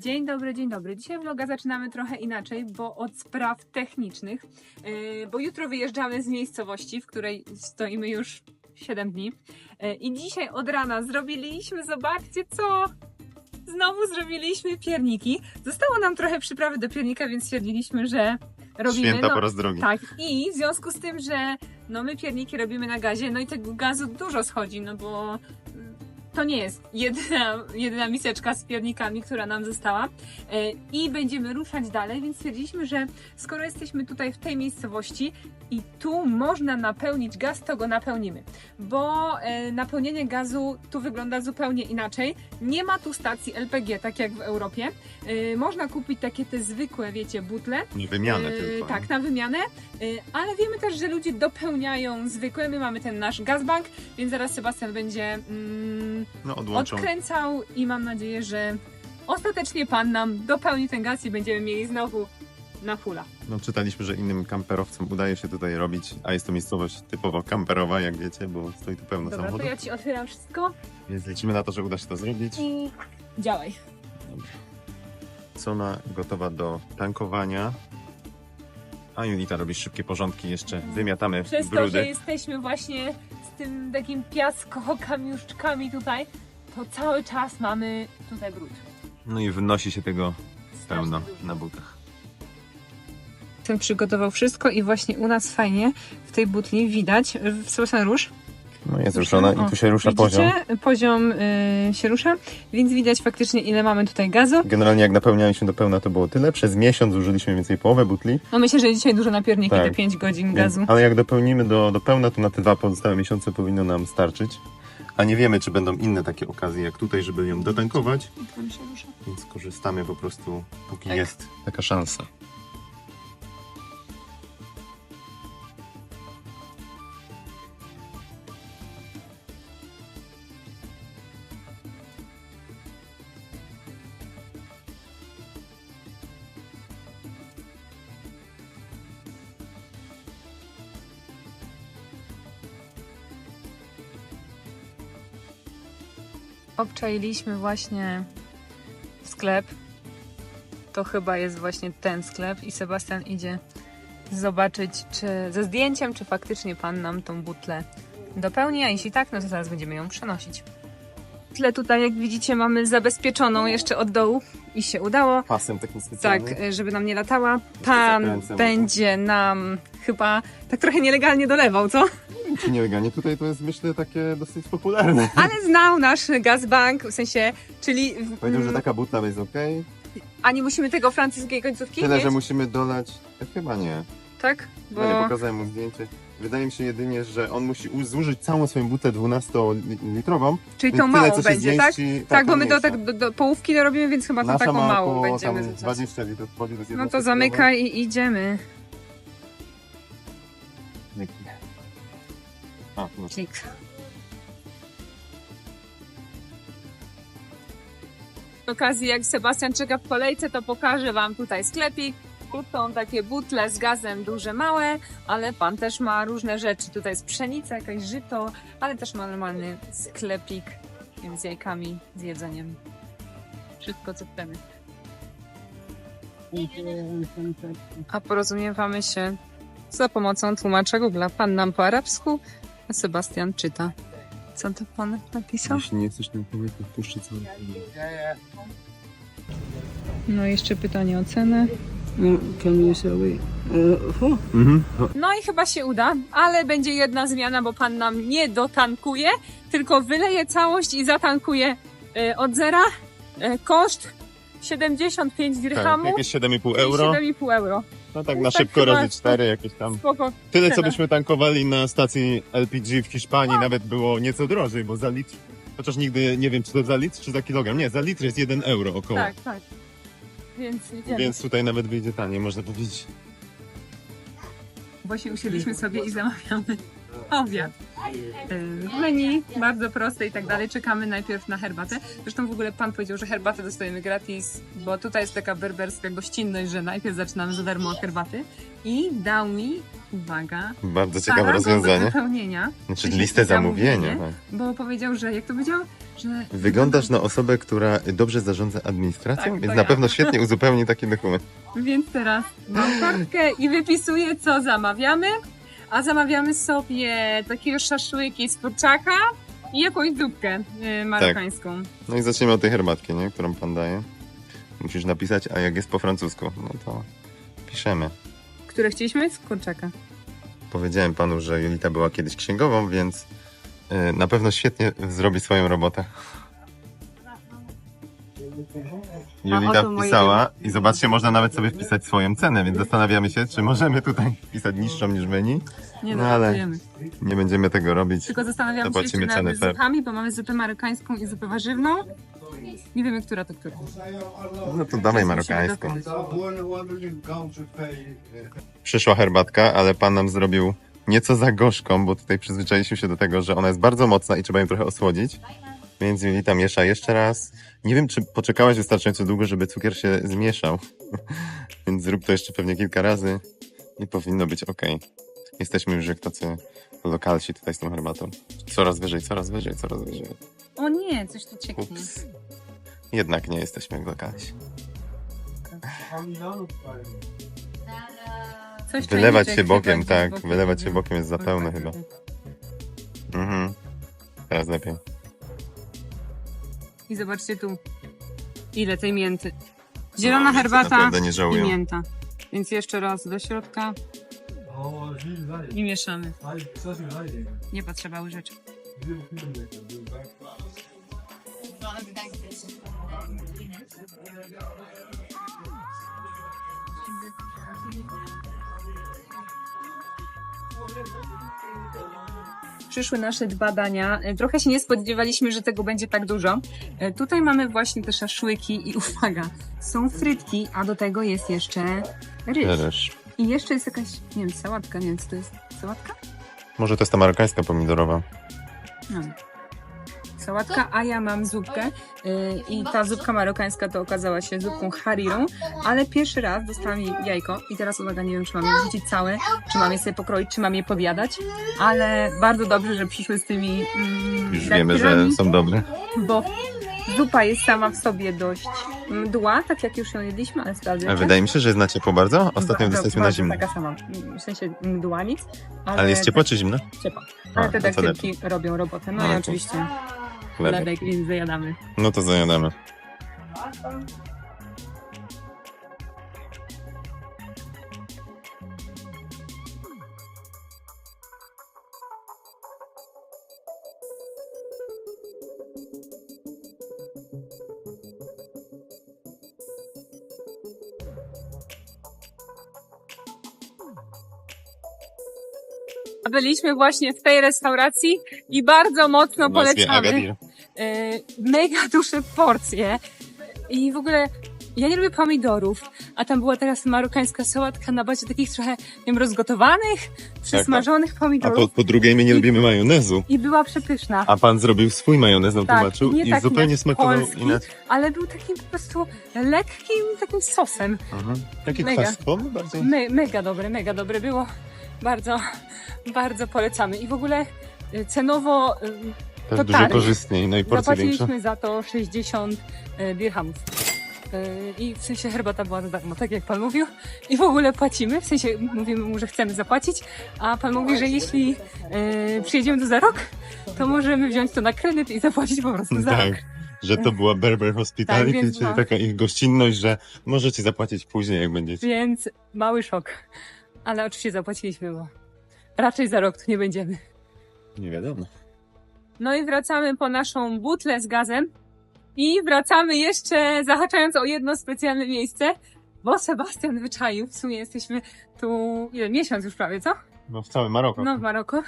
Dzień dobry, dzień dobry. Dzisiaj vloga zaczynamy trochę inaczej, bo od spraw technicznych, Yy, bo jutro wyjeżdżamy z miejscowości, w której stoimy już 7 dni. Yy, I dzisiaj od rana zrobiliśmy, zobaczcie co! Znowu zrobiliśmy pierniki. Zostało nam trochę przyprawy do piernika, więc stwierdziliśmy, że robimy. Święta no, po raz drugi. tak, i w związku z tym, że no my pierniki robimy na gazie, no i tego gazu dużo schodzi, no bo to nie jest jedyna, jedyna miseczka z piernikami, która nam została. E, I będziemy ruszać dalej, więc stwierdziliśmy, że skoro jesteśmy tutaj w tej miejscowości i tu można napełnić gaz, to go napełnimy. Bo e, napełnienie gazu tu wygląda zupełnie inaczej. Nie ma tu stacji LPG, tak jak w Europie. E, Można kupić takie te zwykłe, wiecie, butle. Nie wymianę tylko. Tak, na wymianę. Ale wiemy też, że ludzie dopełniają zwykłe. My mamy ten nasz gazbank, więc zaraz Sebastian będzie mm, No odłączą. odkręcał i mam nadzieję, że ostatecznie pan nam dopełni ten gaz i będziemy mieli znowu na fula. No czytaliśmy, że innym kamperowcom udaje się tutaj robić, a jest to miejscowość typowo kamperowa, jak wiecie, bo stoi tu pełno Dobra, to samochodów. ja ci otwieram wszystko Więc liczymy na to, że uda się to zrobić. i działaj. Sona gotowa do tankowania. A Julita robi szybkie porządki, jeszcze wymiatamy Przez to, brudy. że jesteśmy właśnie tym takim piasko-kamiuszczkami tutaj, to cały czas mamy tutaj brud. No i wynosi się tego pełno na butach. Ten przygotował wszystko i właśnie u nas fajnie w tej butli widać w Sebastian Róż. No jest ruszona i tu się rusza poziom. Widzicie? Poziom y, się rusza, więc widać faktycznie ile mamy tutaj gazu. Generalnie jak napełnialiśmy do pełna to było tyle. Przez miesiąc zużyliśmy więcej połowę butli. No myślę, że dzisiaj dużo na pierniki, Tak. te 5 godzin gazu. ale jak dopełnimy do, do pełna, to na te dwa pozostałe miesiące powinno nam starczyć. A nie wiemy, czy będą inne takie okazje jak tutaj, żeby ją dotankować, Tam się rusza. więc korzystamy po prostu, póki Tak. jest taka szansa. Obczailiśmy właśnie sklep. To chyba jest właśnie ten sklep i Sebastian idzie zobaczyć, czy ze zdjęciem, czy faktycznie pan nam tą butlę dopełni, a jeśli tak, no to zaraz będziemy ją przenosić. Tle tutaj, jak widzicie, mamy zabezpieczoną jeszcze od dołu i się udało. Pasem takim Tak, specjalnym. y, żeby nam nie latała. Pan będzie nam chyba tak trochę nielegalnie dolewał, co? Czy nielegalnie? Tutaj to jest myślę takie dosyć popularne. Ale znał nasz gazbank, w sensie, czyli... Powiedział, że mm, taka butla jest ok. A nie musimy tego francuskiej końcówki Tyle, mieć? że musimy dolać. e, Chyba nie. Tak? Bo... Ja nie pokazałem mu zdjęcie. Wydaje mi się jedynie, że on musi u- zużyć całą swoją butlę 12-litrową. Czyli to Więc tyle, co się będzie, tak? zmieści, Tak, bo my do, tak, do, do połówki to robimy, więc chyba to Nasza taką ma małą około będziemy tam rzucać. 20 litrów wchodzi, No to zamykaj i idziemy. A, no. Klik. Z okazji, jak Sebastian czeka w kolejce, to pokażę Wam tutaj sklepik. Tu są takie butle z gazem duże, małe, ale Pan też ma różne rzeczy. Tutaj jest pszenica, jakieś żyto, ale też ma normalny sklepik z jajkami, z jedzeniem. Wszystko, co chcemy. A porozumiewamy się za pomocą tłumacza Google. Pan nam po arabsku, a Sebastian czyta. Co to pan napisał? Jeśli nie chcesz ten powiek, to puszczę cały No jeszcze pytanie o cenę. Uh, Can you say? Uh? Mhm. No i chyba się uda, ale będzie jedna zmiana, bo pan nam nie dotankuje, tylko wyleje całość i zatankuje y, od zera. Y, koszt 75 Tak, dirhamu jakieś 7,5 i euro. 7,5 euro. No tak na tak szybko chyba- razy 4 jakieś tam. Spoko. Tyle co cena. byśmy tankowali na stacji LPG w Hiszpanii, nawet było nieco drożej, bo za litr, chociaż nigdy nie wiem czy to za litr czy za kilogram. Nie, za litr jest 1 euro około. Tak, tak. Więc idziemy. Więc tutaj nawet wyjdzie taniej, można powiedzieć. Bo się usiedliśmy sobie i zamawiamy. Obiad. Y, Menu bardzo proste i tak dalej. Czekamy najpierw na herbatę. Zresztą w ogóle pan powiedział, że herbatę dostajemy gratis, bo tutaj jest taka berberska gościnność, że najpierw zaczynamy za darmo od herbaty. I dał mi, uwaga, Bardzo ciekawe rozwiązanie. wypełnienia, Znaczy listę zamówienia. tak. bo powiedział, że jak to powiedział, że Wyglądasz na osobę, która dobrze zarządza administracją, Tak, to więc ja. na pewno świetnie uzupełni taki dokument. Więc teraz mam kartkę i wypisuję, co zamawiamy. A zamawiamy sobie takiego szaszłyki z kurczaka i jakąś zupkę y, marokańską. No i zaczniemy od tej herbatki, nie? którą pan daje. Musisz napisać, a jak jest po francusku, no to piszemy. Które chcieliśmy? Z kurczaka. Powiedziałem panu, że Julita była kiedyś księgową, więc y, na pewno świetnie zrobi swoją robotę. Julita wpisała i zobaczcie, można nawet sobie wpisać swoją cenę, więc zastanawiamy się, czy możemy tutaj wpisać niższą niż menu. Nie No no, ale-. Nie będziemy tego robić. Tylko zastanawiamy się Zapłacimy jeszcze cenę nad fair. zupami, bo mamy zupę marokańską i zupę warzywną. Nie wiemy, która to która. No to dawaj marokańską. Przyszła herbatka, ale pan nam zrobił nieco za gorzką, bo tutaj przyzwyczailiśmy się do tego, że ona jest bardzo mocna i trzeba ją trochę osłodzić. Więc Julita miesza jeszcze raz. Nie wiem, czy poczekałaś wystarczająco długo, żeby cukier się zmieszał. Więc zrób to jeszcze pewnie kilka razy i powinno być ok. Jesteśmy już jak tacy lokalsi tutaj z tą herbatą. Coraz wyżej, coraz wyżej, coraz wyżej. O nie, coś tu cieknie. Ups. Jednak nie jesteśmy jak lokalsi. Coś Wylewać czajniczek się bokiem, tak. Wylewać się bokiem jest za pełne chyba. Mhm. Teraz lepiej. I zobaczcie tu, ile tej mięty. Zielona No, herbata Naprawdę nie i żałuję. mięta. Więc jeszcze raz do środka i mieszamy. Nie potrzeba łyżeczki. Przyszły nasze dwa dania. E, Trochę się nie spodziewaliśmy, że tego będzie tak dużo. E, Tutaj mamy właśnie te szaszłyki i uwaga, są frytki, a do tego jest jeszcze ryż. Ryż. I jeszcze jest jakaś, nie wiem, sałatka, nie wiem, co to jest sałatka? Może to jest ta marokańska pomidorowa. No. Sałatka, a ja mam zupkę yy, i ta zupka marokańska to okazała się zupką harirą, ale pierwszy raz dostałam jej jajko i teraz uwaga, nie wiem, czy mam je wrzucić całe, czy mam je sobie pokroić, czy mam je podjadać, ale bardzo dobrze, że przyszły z tymi mm, Już wiemy, że są dobre. bo zupa jest sama w sobie dość mdła, tak jak już ją jedliśmy, ale sprawdzę. Wydaje mi się, że jest na ciepło bardzo. Ostatnio Bardzo- dostaliśmy na zimno. Taka sama, w sensie mdła nic. Ale, Ale jest ciepło czy zimno? ciepła. Ale A, te daktylki robią robotę. No A, i oczywiście Lepiej. chlebek, więc zajadamy. No to zajadamy. Byliśmy właśnie w tej restauracji i bardzo mocno Nazwie polecamy. Agadir. Yy, mega duże porcje. I w ogóle ja nie lubię pomidorów, a tam była teraz marokańska sałatka na bazie takich trochę, nie wiem, rozgotowanych, przysmażonych A pomidorów. po, po drugie, my nie lubimy majonezu. I była przepyszna. A pan zrobił swój majonez, nam Tak, tłumaczył nie i taki zupełnie smakował polski. inaczej. Ale był takim po prostu lekkim takim sosem. Mhm. Taki Mega. kwaskowy bardziej? Me, mega dobre, mega dobre było. Bardzo, bardzo polecamy. I w ogóle y, cenowo y, Też to dużo tary. korzystniej, no i porcje większe. zapłaciliśmy za to 60 y, dirhamów. Y, I w sensie herbata była za darmo, tak jak pan mówił. I w ogóle płacimy, w sensie mówimy mu, że chcemy zapłacić, a pan mówi, że jeśli y, przyjedziemy tu za rok, to możemy wziąć to na kredyt i zapłacić po prostu za rok. Tak, że to była Berber Hospitality, Tak, więc czyli no. taka ich gościnność, że możecie zapłacić później, jak będziecie. Więc mały szok. Ale oczywiście zapłaciliśmy, bo raczej za rok tu nie będziemy. Nie wiadomo. No i wracamy po naszą butlę z gazem. I wracamy jeszcze zahaczając o jedno specjalne miejsce, bo Sebastian wyczaił. W sumie jesteśmy tu ile, miesiąc już prawie, co? No w całym Maroko. No w Maroko.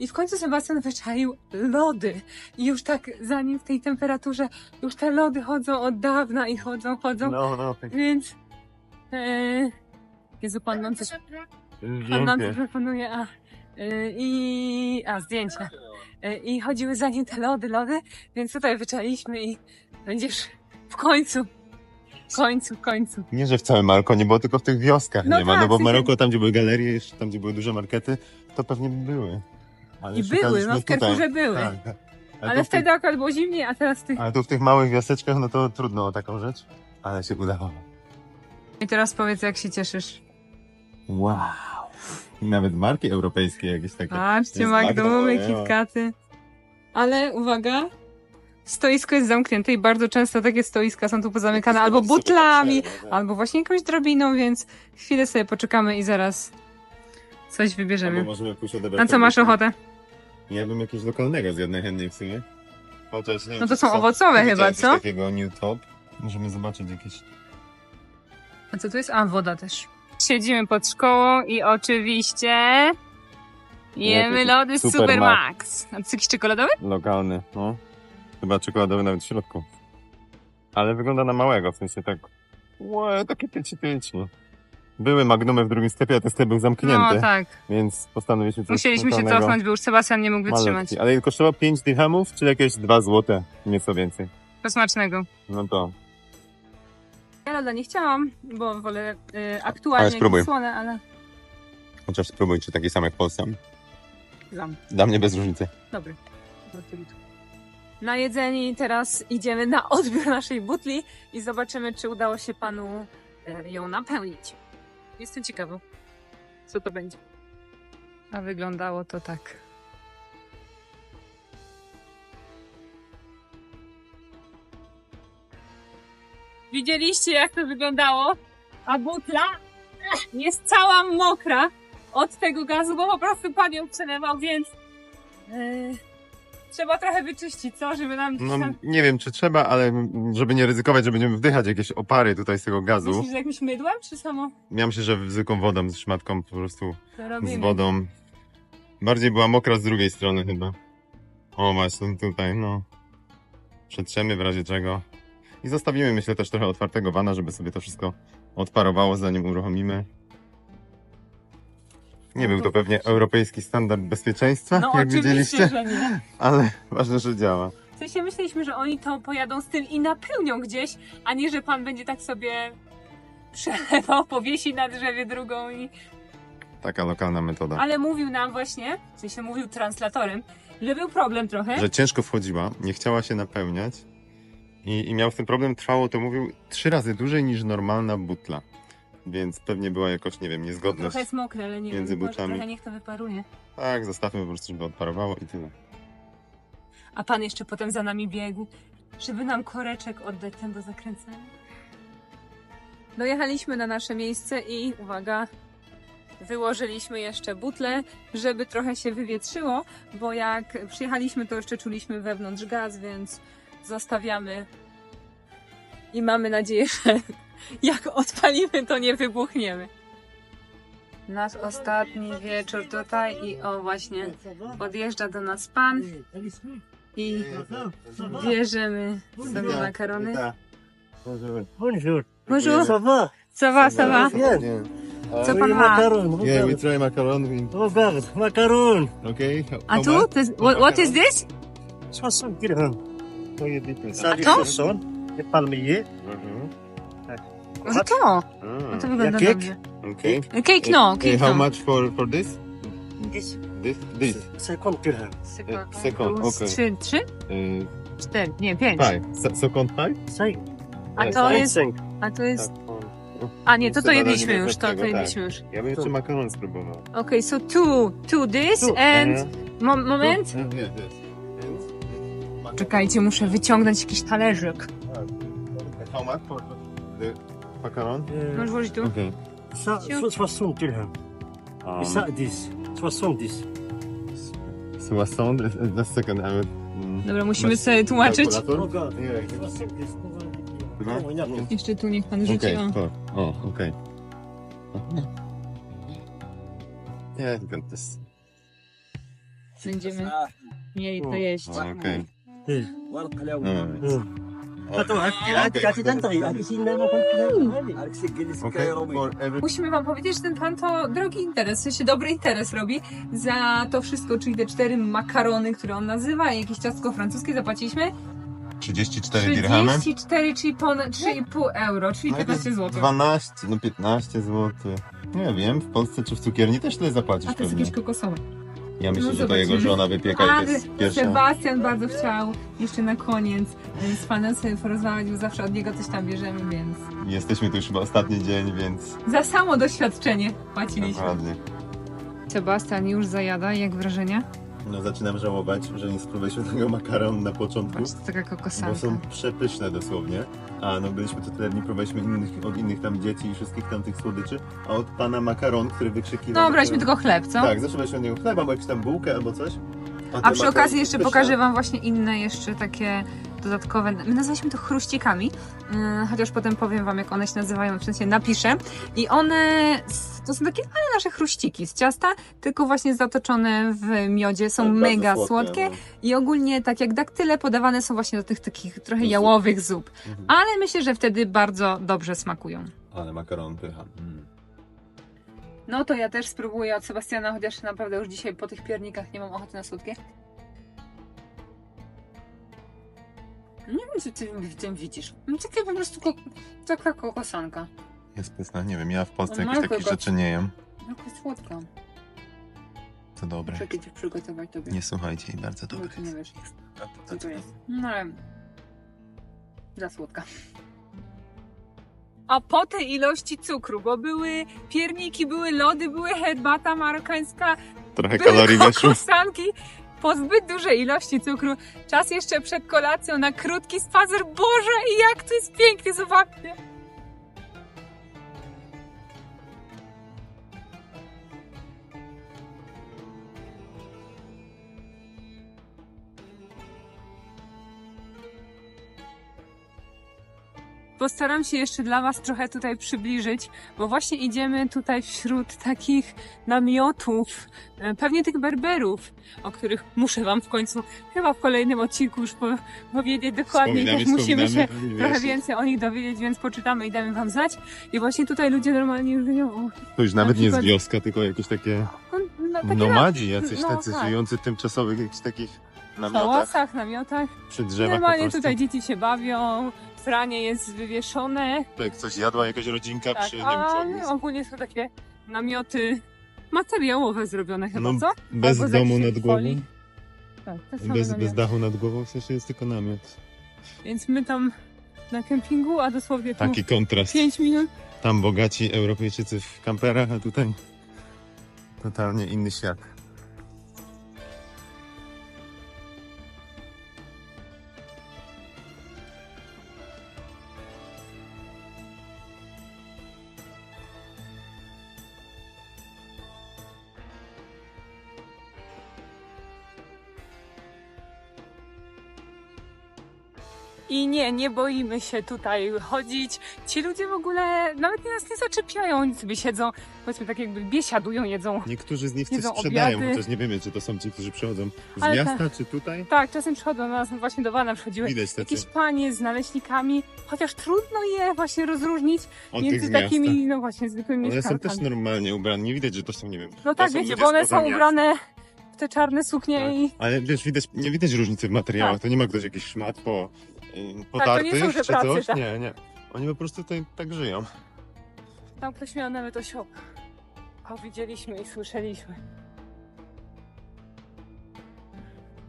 I w końcu Sebastian wyczaił lody. I już tak zanim w tej temperaturze, już te lody chodzą od dawna i chodzą, chodzą. no, no tak. Więc. E, Jezu, pan mam coś. Pan nam Pięknie. proponuje, a, y, i, a zdjęcia. Y, I chodziły za nim te lody, lody, więc tutaj wyczaliśmy i będziesz w końcu, w końcu, w końcu. Nie, że w całym Maroko nie było, tylko w tych wioskach No nie ma. tak, No bo w Maroko, tam gdzie były galerie, jeszcze tam gdzie były duże markety, to pewnie by były. Ale I były, no w. Carrefourze były. Tak, tak. Ale, Ale tych, wtedy akurat było zimniej, a teraz ty. ale tu w tych małych wioseczkach, no to trudno o taką rzecz. Ale się udało. I teraz powiedz, jak się cieszysz. Wow. I nawet marki europejskie jakieś takie. Patrzcie, ja. KitKaty. Ale uwaga, stoisko jest zamknięte i bardzo często takie stoiska są tu pozamykane albo butlami, albo właśnie jakąś drobiną, więc chwilę sobie poczekamy i zaraz coś Albo wybierzemy. możemy pójść odebrać. Na co masz ochotę? Ja bym jakiegoś lokalnego zjadł najchętniej w sumie. Chociaż nie No to czy są owocowe chyba, co? takiego New Top. Możemy zobaczyć jakieś... A co tu jest? A, woda też. Siedzimy pod szkołą i oczywiście jemy lody Super Supermax. A to jest jakiś czekoladowy? Lokalny, no. Chyba czekoladowy nawet w środku. Ale wygląda na małego, w sensie tak... Łe, takie pieci pieci. Były Magnumy w drugim sklepie, a ten sklep był zamknięty, No tak. więc postanowiliśmy coś Musieliśmy się lokalnego. cofnąć, bo już Sebastian nie mógł wytrzymać. Malutki. Ale kosztował 5 dirhamów, czy jakieś 2 złote, nieco więcej. To smacznego. No to Ja loda nie chciałam, bo wolę y, aktualnie spróbuj. słone, ale chociaż spróbuj, czy taki sam jak w Polsce. Zam. Dla mnie bez różnicy. Dobry. Najedzeni teraz idziemy na odbiór naszej butli i zobaczymy, czy udało się panu e, ją napełnić. Jestem ciekawa, co to będzie. A wyglądało to tak. Widzieliście, jak to wyglądało? A butla jest cała mokra od tego gazu, bo po prostu pan ją przelewał, więc e, trzeba trochę wyczyścić, co? Żeby nam No, tam... nie wiem, czy trzeba, ale żeby nie ryzykować, że będziemy wdychać jakieś opary tutaj z tego gazu. Myślisz, że jakimś mydłem, czy samo Ja myślę, że zwykłą wodą, z szmatką po prostu z wodą. Bardziej była mokra z drugiej strony chyba. O, właśnie tutaj, no. Przetrzemy w razie czego. I zostawimy, myślę, też trochę otwartego wana, żeby sobie to wszystko odparowało, zanim uruchomimy. Nie był to pewnie europejski standard bezpieczeństwa, No jak oczywiście, widzieliście, że nie. ale ważne, że działa. W sensie myśleliśmy, że oni to pojadą z tym i napełnią gdzieś, a nie, że pan będzie tak sobie przelewał, powiesi na drzewie drugą i... Taka lokalna metoda. Ale mówił nam właśnie, w sensie mówił translatorem, że był problem trochę. Że ciężko wchodziła, nie chciała się napełniać i, i miał z tym problem, trwało to mówił trzy razy dłużej niż normalna butla. Więc pewnie była jakoś, nie wiem, niezgodność. Trochę jest mokre, ale nie między wiem, może butami. trochę niech to wyparuje. Tak, zostawmy po prostu, żeby odparowało i tyle. A pan jeszcze potem za nami biegł, żeby nam koreczek oddać ten do zakręcania. Dojechaliśmy na nasze miejsce i uwaga, wyłożyliśmy jeszcze butle, żeby trochę się wywietrzyło, bo jak przyjechaliśmy, to jeszcze czuliśmy wewnątrz gaz, więc zostawiamy i mamy nadzieję, że jak odpalimy, to nie wybuchniemy. Nasz ostatni wieczór tutaj i o właśnie podjeżdża do nas pan i bierzemy sobie makarony. Bonjour. Bonjour, Ça va ça va, ça va? Co pan ma? Yeah, we try macaron. Macaron. Okay. A tu? To jest, what, what is this? 60 Oui, dites-moi. Ça, des Attends. chaussons, des palmiers. No to, no to wygląda Jakiek? dobrze. Okay. Cake no, cake how no. much for, for this? This. This? This. 50 dirhams. Sekund, Sekund, plus okej. Trzy, trzy? Uh, Cztery, nie, pięć. five. Se- Second five? 5. A to jest, 5. a to jest, Tak. a nie, to to jedliśmy nie już, to, to tak. jedliśmy już. Ja bym jeszcze makaron spróbował. Okay, so two, two this Two. and, mo moment. Yeah, this. Czekajcie, muszę wyciągnąć jakiś talerzyk. how much for the macaron? Możesz włożyć tu? Okay. Ça, 60 dirhams. Um, Et ça, 10. 70. 60, just a second, I will... mm, Dobra, musimy sobie tłumaczyć. kalkulator? Regarde. Yeah. 70. Mhm. Regarde. Jeszcze tu niech pan rzuci. Okay, o. Oh, okay. Yeah, I got this. Będziemy mieli to jeść. Okay. إيه. Mm. إيه. Ito, at kasi tanto, alisin na mo Okay, for every... Musimy wam powiedzieć, że ten pan to drogi interes, w sensie dobry interes robi za to wszystko, czyli te cztery makarony, które on nazywa i jakieś ciastko francuskie zapłaciliśmy 34 dirhamy. 34, czyli ponad 3,5 euro, czyli No i to jest 15 zł. 12, no 15 zł. Nie wiem, w Polsce czy w cukierni też tyle zapłacisz A to jest pewnie. jakieś kokosowe. Ja myślę, No że to zobaczymy. jego żona wypieka i Ale to jest pierwsza. Sebastian bardzo chciał jeszcze na koniec y, z panem sobie porozmawiać, bo zawsze od niego coś tam bierzemy, więc Jesteśmy tu już chyba ostatni dzień, więc za samo doświadczenie płaciliśmy. naprawdę. Sebastian już zajada, jak wrażenie? No zaczynam żałować, że nie spróbowaliśmy tego makaronu na początku. Patrz, to taka Bo kokosanka. są przepyszne dosłownie. A no byliśmy tu tyle dni, próbowaliśmy innych, od innych tam dzieci i wszystkich tam tych słodyczy. A od pana makaron, który wykrzykiwał... No, braliśmy tylko chleb, co? Tak, zawsze braliśmy od niego chleb, albo jakąś tam bułkę, albo coś. A te przy makaron okazji jeszcze pokażę Wam właśnie inne jeszcze takie dodatkowe, my nazwaliśmy to chruścikami, yy, chociaż potem powiem Wam jak one się nazywają, w sensie napiszę. I one to są takie ale nasze chruściki z ciasta, tylko właśnie zatoczone w miodzie, są bardzo mega słodkie no. i ogólnie tak jak daktyle podawane są właśnie do tych takich trochę Zup. jałowych zup. Mhm. Ale myślę, że wtedy bardzo dobrze smakują. Ale makaron pycha. Mm. No to ja też spróbuję od Sebastiana, chociaż naprawdę już dzisiaj po tych piernikach nie mam ochoty na słodkie. Nie wiem, co ty w tym widzisz. No Takie po prostu ko- taka kokosanka. Jest pyszna, nie wiem, ja w Polsce On jakieś ma takich rzeczy nie jem. Jaka słodka. To dobre. Muszę kiedyś przygotować tobie. Nie słuchajcie, i bardzo Bo dobre. ty nie wiesz, A to co to tak. jest. No ale... Za słodka. A po tej ilości cukru, bo były pierniki, były lody, były herbata marokańska, Trochę były kalorii weszło. Po zbyt dużej ilości cukru. Czas jeszcze przed kolacją na krótki spacer. Boże, jak to jest pięknie, zobaczcie. Postaram się jeszcze dla Was trochę tutaj przybliżyć, bo właśnie idziemy tutaj wśród takich namiotów, e, pewnie tych berberów, o których muszę Wam w końcu, chyba w kolejnym odcinku już po, powiedzieć dokładnie, też musimy się trochę więcej o nich dowiedzieć, więc poczytamy i damy Wam znać. I właśnie tutaj ludzie normalnie żyją. To już nawet Na nie jest wioska, tylko jakieś takie No, no, takie nomadzi, jacyś no, tacy tak. żyjący w tymczasowych jakichś takich na namiotach szałasach, namiotach. przy drzewach Normalnie tutaj dzieci się bawią, pranie jest wywieszone. Jak coś jadła jakaś rodzinka Tak, przy, nie a wiem, czy ogólnie są takie namioty materiałowe zrobione chyba, No, co? bez Albo ze domu nad głową, folii. Tak, te same bez, namioty. bez dachu nad głową, w sensie jest tylko namiot. Więc my tam na kempingu, a dosłownie tu Taki kontrast. 5 minut. Tam bogaci Europejczycy w kamperach, a tutaj totalnie inny świat. I nie, nie boimy się tutaj chodzić. Ci ludzie w ogóle nawet nas nie zaczepiają, oni sobie siedzą, powiedzmy tak jakby biesiadują, jedzą. Niektórzy z nich coś sprzedają, obiady. chociaż nie wiemy, czy to są ci, którzy przychodzą z Ale miasta, czy tutaj. Tak, czasem przychodzą do nas, właśnie do Wana przychodziły Widać tacy jakieś panie z naleśnikami, chociaż trudno je właśnie rozróżnić od tych między miasta. takimi, no właśnie, zwykłymi One są też normalnie ubrane, nie widać, że to są, nie wiem, No to tak, są wiecie, ludzie bo one spoza są miasta. ubrane w te czarne suknie Tak. i Ale wiesz, widać, nie widać różnicy w materiałach, Tak. to nie ma ktoś jakiś szmat po y, Tak, to nie są czy coś, tak. nie, nie. Oni po prostu tutaj tak żyją. tam ktoś miał nawet osioł. A widzieliśmy i słyszeliśmy.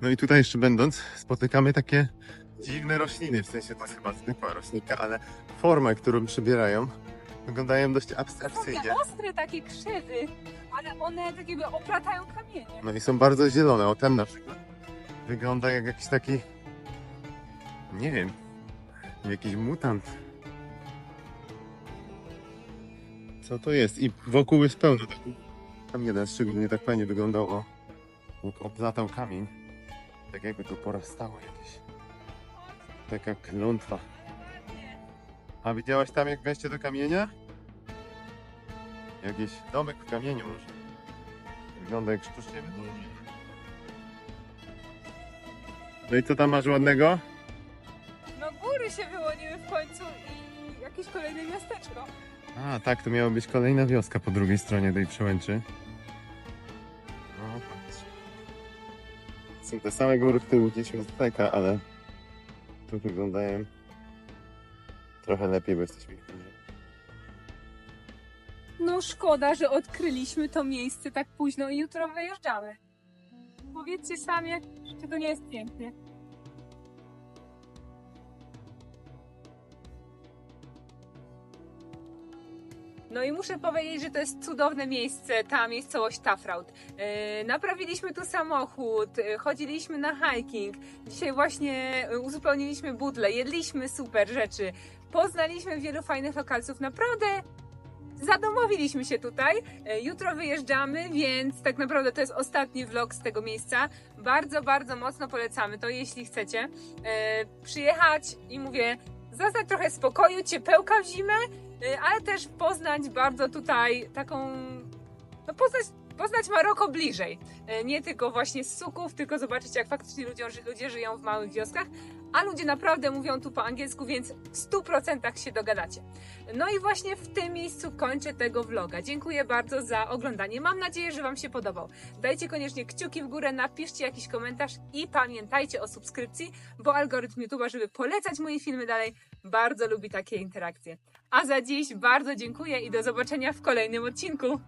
No i tutaj jeszcze będąc, spotykamy takie dziwne rośliny, w sensie to jest chyba zwykła roślinka, ale formę, którą przybierają, wyglądają dość Są abstrakcyjnie. takie ostre, takie krzywy, ale one tak jakby oplatają kamienie. No i są bardzo zielone, o ten na przykład. Wygląda jak jakiś taki, nie wiem, jakiś mutant. Co to jest? I wokół jest pełno. Tam jeden szczególnie tak fajnie wyglądał, o, jak oblatał kamień. Tak jakby to porastało jakieś. Taka klątwa. A widziałaś tam jak wejście do kamienia? Jakiś domek w kamieniu może. Wygląda jak sztucznie. No i co tam masz ładnego? Góry się wyłoniły w końcu i jakieś kolejne miasteczko. A, tak, to miała być kolejna wioska po drugiej stronie tej przełęczy. No, patrz. Są te same góry w tyłu gdzieś od Teka, ale tu wyglądają trochę lepiej, bo jesteśmy bliżej. No szkoda, że odkryliśmy to miejsce tak późno i jutro wyjeżdżamy. Powiedzcie sami, jak, czy to nie jest pięknie. No i muszę powiedzieć, że to jest cudowne miejsce, ta miejscowość Tafraud. Yy, naprawiliśmy tu samochód, yy, chodziliśmy na hiking. Dzisiaj właśnie yy, uzupełniliśmy budle, jedliśmy super rzeczy. Poznaliśmy wielu fajnych lokalców. Naprawdę zadomowiliśmy się tutaj. E, Jutro wyjeżdżamy, więc tak naprawdę to jest ostatni vlog z tego miejsca. Bardzo, bardzo mocno polecamy to, jeśli chcecie e, przyjechać i mówię, zaznać trochę spokoju, ciepełka w zimę, e, ale też poznać bardzo tutaj taką, no poznać, poznać Maroko bliżej. E, Nie tylko właśnie z suków, tylko zobaczyć, jak faktycznie ludzie, ludzie żyją w małych wioskach, a ludzie naprawdę mówią tu po angielsku, więc w 100% się dogadacie. No i właśnie w tym miejscu kończę tego vloga. Dziękuję bardzo za oglądanie. Mam nadzieję, że Wam się podobał. Dajcie koniecznie kciuki w górę, napiszcie jakiś komentarz i pamiętajcie o subskrypcji, bo algorytm YouTube'a, żeby polecać moje filmy dalej, bardzo lubi takie interakcje. A za dziś bardzo dziękuję i do zobaczenia w kolejnym odcinku.